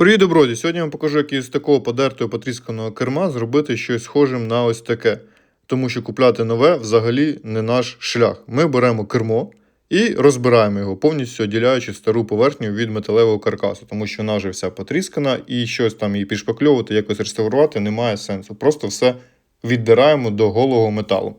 Привіт, доброді! Сьогодні я вам покажу, як із такого подертого потрісканого керма зробити щось схожим на ось таке. Тому що купляти нове взагалі не наш шлях. Ми беремо кермо і розбираємо його, повністю оділяючи стару поверхню від металевого каркасу, тому що вона вже вся потріскана і щось там її підшпакльовувати, якось реставрувати немає сенсу. Просто все віддираємо до голого металу.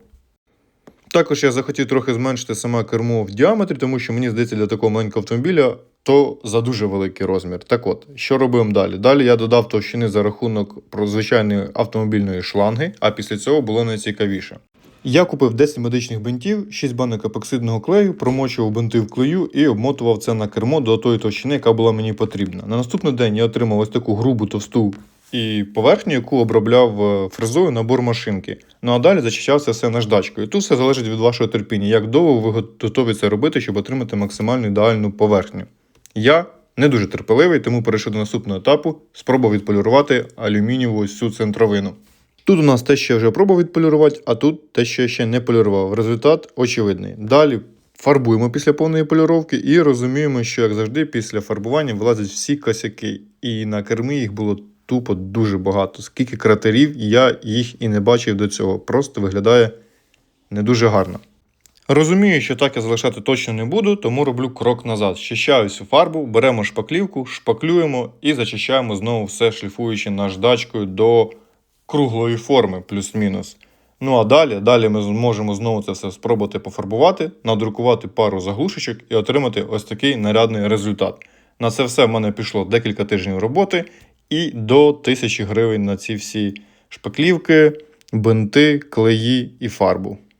Також я захотів трохи зменшити саме кермо в діаметрі, тому що мені здається, для такого маленького автомобіля то за дуже великий розмір. Так от, що робимо далі? Далі я додав товщини за рахунок звичайної автомобільної шланги, а після цього було найцікавіше. Я купив 10 медичних бинтів, 6 банок епоксидного клею, промочував бинти в клею і обмотував це на кермо до тої товщини, яка була мені потрібна. На наступний день я отримав ось таку грубу товсту і поверхню, яку обробляв е, фрезою на бормашинки. Ну а далі зачищався все наждачкою. Тут все залежить від вашого терпіння, як довго ви готові це робити, щоб отримати максимально ідеальну поверхню. Я не дуже терпеливий, тому перейшов до наступного етапу, спробував відполірувати алюмінієву ось цю центровину. Тут у нас те, що я вже пробував відполірувати, а тут те, що я ще не полірував. Результат очевидний. Далі фарбуємо після повної поліровки і розуміємо, що, як завжди, після фарбування вилазять всі косяки. І на кермі їх було тупо дуже багато. Скільки кратерів, я їх і не бачив до цього. Просто виглядає не дуже гарно. Розумію, що так я залишати точно не буду, тому роблю крок назад. Щищаю всю фарбу, беремо шпаклівку, шпаклюємо і зачищаємо знову все, шліфуючи наждачкою до круглої форми, плюс-мінус. Ну а далі, далі ми зможемо знову це все спробувати пофарбувати, надрукувати пару заглушечок і отримати ось такий нарядний результат. На це все в мене пішло декілька тижнів роботи і до 1000 гривень на ці всі шпаклівки, бинти, клеї і фарбу.